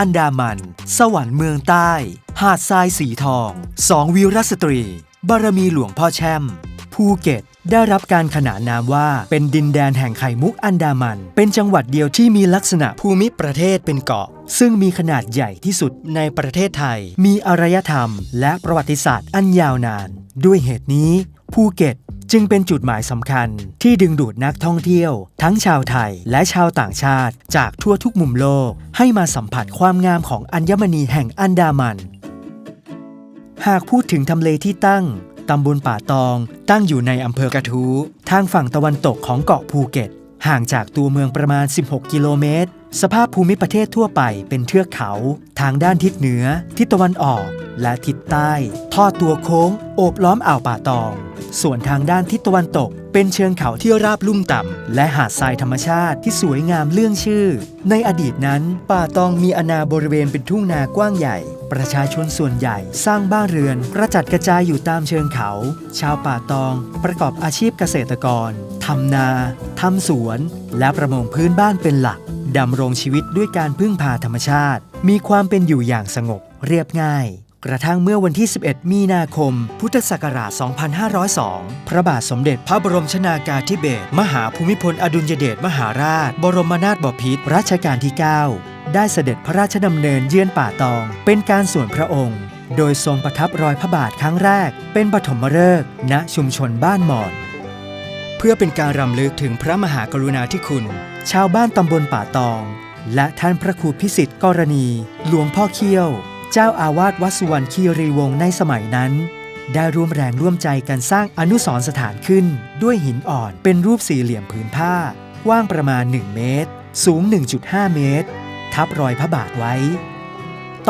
อันดามัน สวรรค์เมืองใต้ หาดทรายสีทอง สองวีรสตรี บารมีหลวงพ่อแช่ม ภูเก็ตได้รับการขนานนามว่าเป็นดินแดนแห่งไข่มุกอันดามัน เป็นจังหวัดเดียวที่มีลักษณะภูมิประเทศเป็นเกาะ ซึ่งมีขนาดใหญ่ที่สุดในประเทศไทย มีอารยธรรม และประวัติศาสตร์อันยาวนาน ด้วยเหตุนี้ภูเก็ต จึงเป็นจุดหมายสำคัญที่ดึงดูดนักท่องเที่ยว ทั้งชาวไทยและชาวต่างชาติ จากทั่วทุกมุมโลก ให้มาสัมผัสความงามของอัญมณีแห่งอันดามัน หากพูดถึงทำเลที่ตั้งตำบลป่าตอง ตั้งอยู่ในอำเภอกระทู้ทางฝั่งตะวันตกของเกาะภูเก็ต ห่างจากตัวเมืองประมาณ 16 กิโลเมตร สภาพภูมิประเทศทั่วไปเป็นเทือกเขา ทางด้านทิศเหนือ ทิศตะวันออก และทิศใต้ ทอดตัวโค้ง โอบล้อมอ่าวป่าตอง ส่วนทางด้านทิศตะวันตก เป็นเชิงเขาที่ราบลุ่มต่ำ และหาดทรายธรรมชาติที่สวยงามเลื่องชื่อ ในอดีตนั้น ป่าตองมีอาณาบริเวณเป็นทุ่งนากว้างใหญ่ประชาชนส่วนใหญ่สร้างบ้านเรือนกระจัดกระจายอยู่ตามเชิงเขา ชาวป่าตอง ประกอบอาชีพเกษตรกร ทำนา ทำสวน และประมงพื้นบ้านเป็นหลัก ดำรงชีวิตด้วยการพึ่งพาธรรมชาติ มีความเป็นอยู่อย่างสงบ เรียบง่าย กระทั่งเมื่อวันที่ 11 มีนาคม พุทธศักราช 2502 พระบาทสมเด็จพระบรมชนากาธิเบศรมหาภูมิพลอดุลยเดชมหาราช บรมนาถบพิตรรัชกาลที่ 9 ได้เสด็จพระราชดำเนินเยือนป่าตอง เป็นการส่วนพระองค์ โดยทรงประทับรอยพระบาทครั้งแรก เป็นปฐมฤกษ์ณชุมชนบ้านหมอน เพื่อเป็นการรำลึกถึงพระมหากรุณาธิคุณ ชาวบ้านตำบลป่าตอง และท่านพระครูพิสิทธิ์กรณี หลวงพ่อเขี้ยว เจ้าอาวาสวัดสุวรรณคีรีวงศ์ในสมัยนั้น ได้ร่วมแรงร่วมใจกันสร้างอนุสรณ์สถานขึ้น ด้วยหินอ่อนเป็นรูปสี่เหลี่ยมผืนผ้ากว้างประมาณ 1 เมตร สูง 1.5 เมตร ทับรอยพระบาทไว้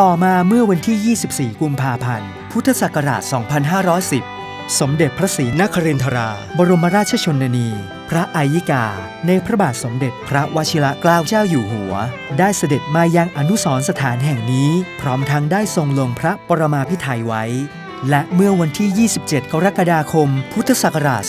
ต่อมาเมื่อวันที่ 24 กุมภาพันธ์ พุทธศักราช 2510 สมเด็จพระศรีนครินทรา บรมราชชนนี พระอายิกา ในพระบาทสมเด็จพระวชิรเกล้าเจ้าอยู่หัว ได้เสด็จมายังอนุสรณ์สถานแห่งนี้ พร้อมทั้งได้ทรงลงพระปรมาภิไธยไว้ และเมื่อวันที่ 27 กรกฎาคม พุทธศักราช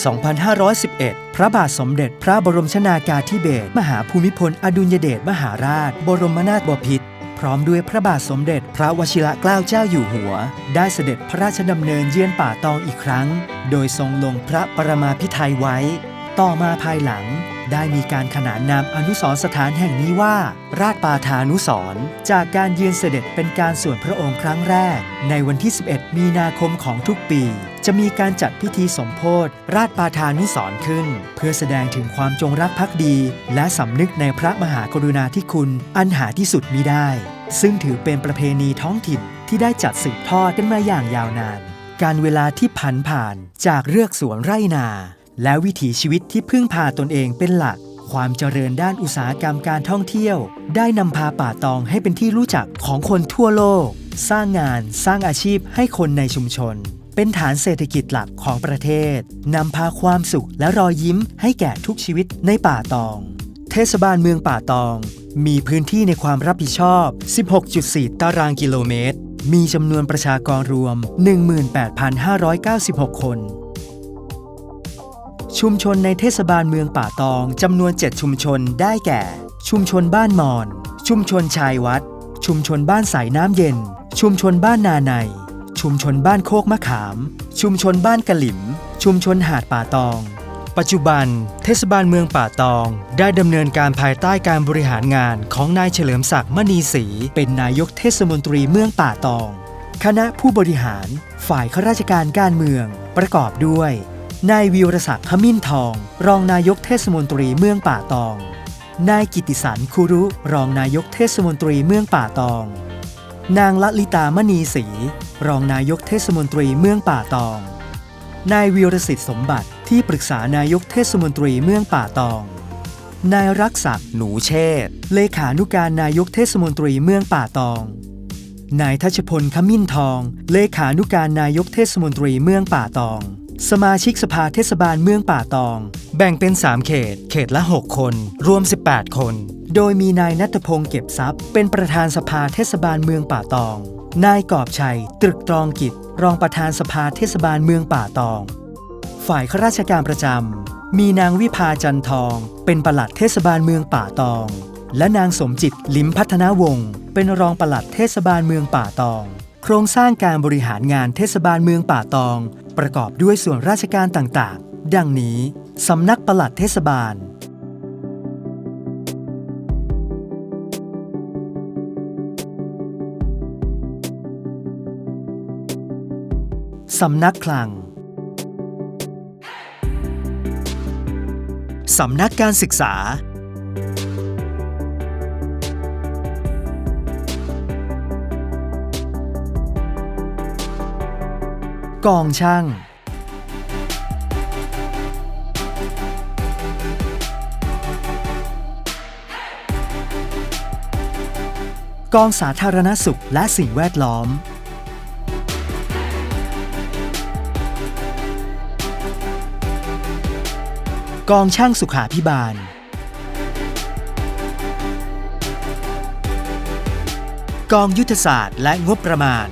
2511 พระบาทสมเด็จพระบรมชนากาธิเบศรมหาภูมิพลอดุลยเดชมหาราช บรมนาถบพิตร พร้อมด้วยพระบาทสมเด็จพระวชิระเกล้าเจ้าอยู่หัว ได้เสด็จพระราชดำเนินเยือนป่าตองอีกครั้ง โดยทรงลงพระปรมาภิไธยไว้ ต่อมาภายหลัง ได้มีการขนานนามอนุสรสถานแห่งนี้ว่า ราชปาทานุสรจากการเยือนเสด็จเป็นการส่วนพระองค์ครั้งแรก ในวันที่ 11 มีนาคมของทุกปี จะมีการจัดพิธีสมโพธราชปาทานุสรณ์ขึ้น เพื่อแสดงถึงความจงรักภักดี และสำนึกในพระมหากรุณาธิคุณอันหาที่สุดมิได้ ซึ่งถือเป็นประเพณีท้องถิ่นที่ได้จัดสืบทอดกันมาอย่างยาวนาน การเวลาที่ผันผ่านจากเรือกสวนไร่นา และวิถีชีวิตที่พึ่งพาตนเองเป็นหลัก ความเจริญด้านอุตสาหกรรมการท่องเที่ยว ได้นำพาป่าตองให้เป็นที่รู้จักของคนทั่วโลก สร้างงานสร้างอาชีพให้คนในชุมชน เป็นฐานเศรษฐกิจหลักของประเทศนำพาความสุขและรอยยิ้มให้แก่ทุกชีวิตในป่าตอง เทศบาลเมืองป่าตอง มีพื้นที่ในความรับผิดชอบ 16.4 ตารางกิโลเมตร มีจำนวนประชากรรวม 18,596 คน ชุมชนในเทศบาลเมืองป่าตองจำนวน 7 ชุมชนได้แก่ ชุมชนบ้านมอน ชุมชนชายวัด ชุมชนบ้านสายน้ำเย็น ชุมชนบ้านนาใน ชุมชนบ้านโคกมะขาม ชุมชนบ้านกะหลิม ชุมชนหาดป่าตอง ปัจจุบัน เทศบาลเมืองป่าตอง ได้ดำเนินการภายใต้การบริหารงานของนายเฉลิมศักดิ์มณีศรีเป็นนายกเทศมนตรีเมืองป่าตอง คณะผู้บริหาร ฝ่ายข้าราชการการเมือง ประกอบด้วย นายวีรศักดิ์ขมิ้นทอง รองนายกเทศมนตรีเมืองป่าตอง นายกิติสันคุรุ รองนายกเทศมนตรีเมืองป่าตอง นางละลิตามณีศรีรองนายกเทศมนตรีเมืองป่าตอง นายวีรสิทธิ์สมบัติที่ปรึกษานายกเทศมนตรีเมืองป่าตอง นายรักศักดิ์หนูเชษฐเลขานุการนายกเทศมนตรีเมืองป่าตอง นายทัชพลขมิ้นทอง เลขานุการนายกเทศมนตรีเมืองป่าตอง สมาชิกสภาเทศบาลเมืองป่าตอง แบ่งเป็น 3 เขต เขตละ 6 คน รวม 18 คน โดยมีนายนัทพงศ์เก็บทรัพย์ เป็นประธานสภาเทศบาลเมืองป่าตอง นายกอบชัย ตรึกตรองกิจ รองประธานสภาเทศบาลเมืองป่าตอง ฝ่ายข้าราชการประจำ มีนางวิภาจันทอง เป็นปลัดเทศบาลเมืองป่าตอง และนางสมจิตลิมพัฒนาวงศ์เป็นรองปลัดเทศบาลเมืองป่าตอง โครงสร้างการบริหารงานเทศบาลเมืองป่าตอง ประกอบด้วยส่วนราชการต่างๆ ดังนี้สำนักปลัดเทศบาล สำนักคลัง สำนักการศึกษา กองช่าง กองสาธารณสุขและสิ่งแวดล้อม กองช่างสุขาพิบาล กองยุทธศาสตร์และงบประมาณ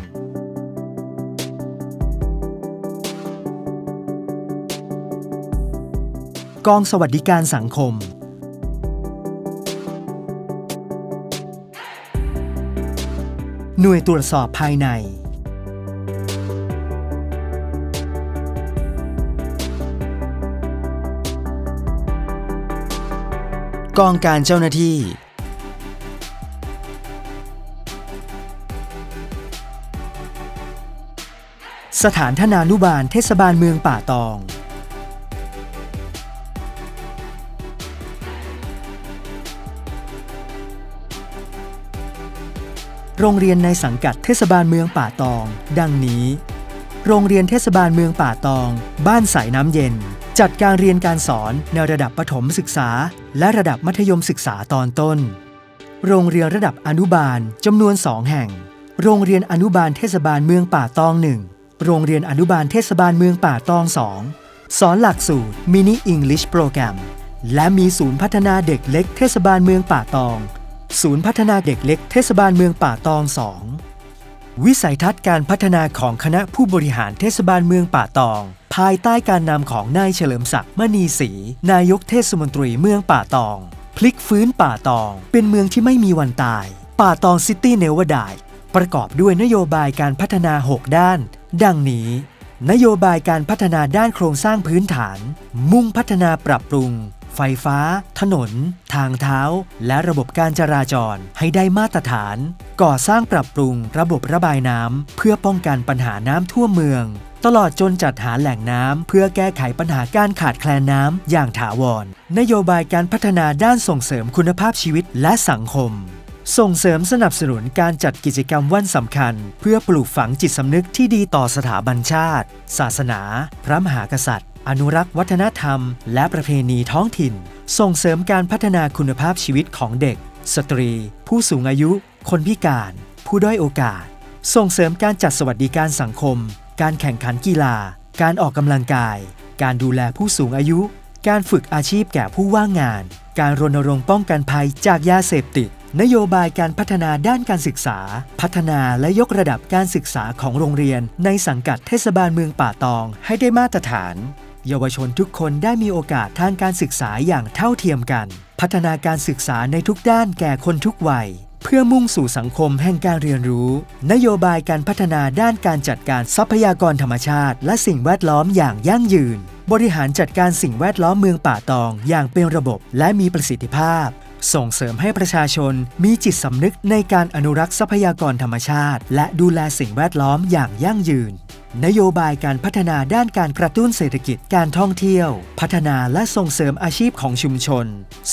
กองสวัสดิการสังคม หน่วยตรวจสอบภายใน กองการเจ้าหน้าที่ สถานทนานุบาลเทศบาลเมืองป่าตอง โรงเรียนในสังกัดเทศบาลเมืองป่าตอง ดังนี้ โรงเรียนเทศบาลเมืองป่าตอง บ้านสายน้ำเย็น จัดการเรียนการสอนในระดับประถมศึกษา และระดับมัธยมศึกษาตอนต้น โรงเรียนระดับอนุบาลจำนวน2แห่ง โรงเรียนอนุบาลเทศบาลเมืองป่าตอง1โรงเรียนอนุบาลเทศบาลเมืองป่าตอง2สอนหลักสูตรมินิอังกฤษโปรแกรมและมีศูนย์พัฒนาเด็กเล็กเทศบาลเมืองป่าตอง ศูนย์พัฒนาเด็กเล็กเทศบาลเมืองป่าตอง2 วิสัยทัศน์การพัฒนาของคณะผู้บริหารเทศบาลเมืองป่าตอง ภายใต้การนำของนายเฉลิมศักดิ์มณีศรีนายกเทศมนตรีเมืองป่าตอง พลิกฟื้นป่าตอง เป็นเมืองที่ไม่มีวันตาย ป่าตองซิตี้เนวดายประกอบด้วยนโยบายการพัฒนา 6 ด้าน ดังนี้ นโยบายการพัฒนาด้านโครงสร้างพื้นฐาน มุ่งพัฒนาปรับปรุง ไฟฟ้า ถนน ทางเท้า และระบบการจราจรให้ได้มาตรฐาน ก่อสร้างปรับปรุงระบบระบายน้ำเพื่อป้องกันปัญหาน้ำท่วมเมือง ตลอดจนจัดหาแหล่งน้ำเพื่อแก้ไขปัญหาการขาดแคลนน้ำอย่างถาวร นโยบายการพัฒนาด้านส่งเสริมคุณภาพชีวิตและสังคมส่งเสริมสนับสนุนการจัดกิจกรรมวันสำคัญ เพื่อปลูกฝังจิตสำนึกที่ดีต่อสถาบันชาติ ศาสนา พระมหากษัตริย์ อนุรักษ์วัฒนธรรม และประเพณีท้องถิ่น ส่งเสริมการพัฒนาคุณภาพชีวิตของเด็ก สตรี ผู้สูงอายุ คนพิการ ผู้ด้อยโอกาส ส่งเสริมการจัดสวัสดิการสังคม การแข่งขันกีฬา การออกกำลังกาย การดูแลผู้สูงอายุ การฝึกอาชีพแก่ผู้ว่างงาน การรณรงค์ป้องกันภัยจากยาเสพติด นโยบายการพัฒนาด้านการศึกษา พัฒนาและยกระดับการศึกษาของโรงเรียน ในสังกัดเทศบาลเมืองป่าตอง ให้ได้มาตรฐาน เยาวชนทุกคนได้มีโอกาสทางการศึกษาอย่างเท่าเทียมกัน พัฒนาการศึกษาในทุกด้านแก่คนทุกวัย เพื่อมุ่งสู่สังคมแห่งการเรียนรู้ นโยบายการพัฒนาด้านการจัดการทรัพยากรธรรมชาติ และสิ่งแวดล้อมอย่างยั่งยืน บริหารจัดการสิ่งแวดล้อมเมืองป่าตองอย่างเป็นระบบและมีประสิทธิภาพส่งเสริมให้ประชาชนมีจิตสำนึกในการอนุรักษ์ทรัพยากรธรรมชาติ และดูแลสิ่งแวดล้อมอย่างยั่งยืน นโยบายการพัฒนาด้านการกระตุ้นเศรษฐกิจการท่องเที่ยว พัฒนาและส่งเสริมอาชีพของชุมชน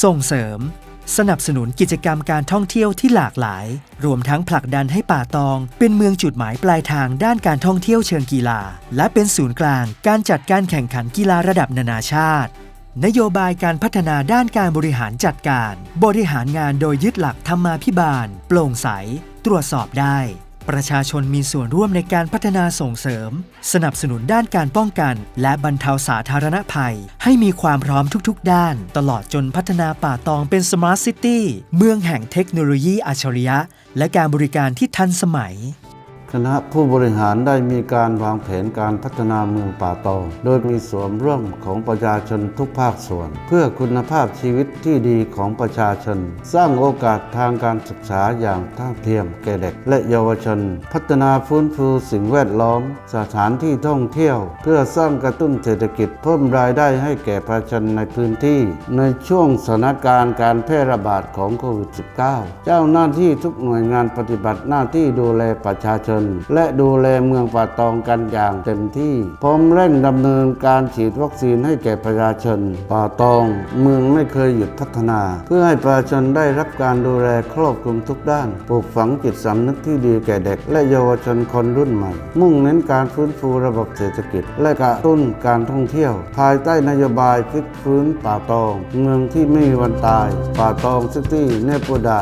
ส่งเสริม สนับสนุนกิจกรรมการท่องเที่ยวที่หลากหลาย รวมทั้งผลักดันให้ป่าตอง เป็นเมืองจุดหมายปลายทางด้านการท่องเที่ยวเชิงกีฬา และเป็นศูนย์กลางการจัดการแข่งขันกีฬาระดับนานาชาติ นโยบายการพัฒนาด้านการบริหารจัดการ บริหารงานโดยยึดหลักธรรมาภิบาล โปร่งใส ตรวจสอบได้ ประชาชนมีส่วนร่วมในการพัฒนาส่งเสริม สนับสนุนด้านการป้องกัน และบรรเทาสาธารณภัย ให้มีความพร้อมทุกๆ ด้าน ตลอดจนพัฒนาป่าตองเป็นสมาร์ทซิตี้เมืองแห่งเทคโนโลยีอัจฉริยะ และการบริการที่ทันสมัย คณะผู้บริหารได้มีการวางแผนการพัฒนาเมืองป่าตอง โดยมีส่วนร่วมของประชาชนทุกภาคส่วน เพื่อคุณภาพชีวิตที่ดีของประชาชน สร้างโอกาสทางการศึกษาอย่างเท่าเทียมแก่เด็กและเยาวชน พัฒนาฟื้นฟูสิ่งแวดล้อม สถานที่ท่องเที่ยว เพื่อสร้างกระตุ้นเศรษฐกิจเพิ่มรายได้ให้แก่ประชาชนในพื้นที่ ในช่วงสถานการณ์การแพร่ระบาดของโควิด -19 เจ้าหน้าที่ทุกหน่วยงานปฏิบัติหน้าที่ดูแลประชาชนและดูแลเมืองป่าตองกันอย่างเต็มที่พร้อมเร่งดำเนินการฉีดวัคซีนให้แก่ประชาชน ป่าตอง เมืองไม่เคยหยุดพัฒนา เพื่อให้ประชาชนได้รับการดูแลครอบคลุมทุกด้านปลูกฝังจิตสำนึกที่ดีแก่เด็ก และเยาวชนคนรุ่นใหม่ มุ่งเน้นการฟื้นฟูระบบเศรษฐกิจ และกระตุ้นการท่องเที่ยว ภายใต้นโยบายพลิกฟื้นป่าตอง เมืองที่ไม่มีวันตาย ป่าตองซิตี้เนปโปได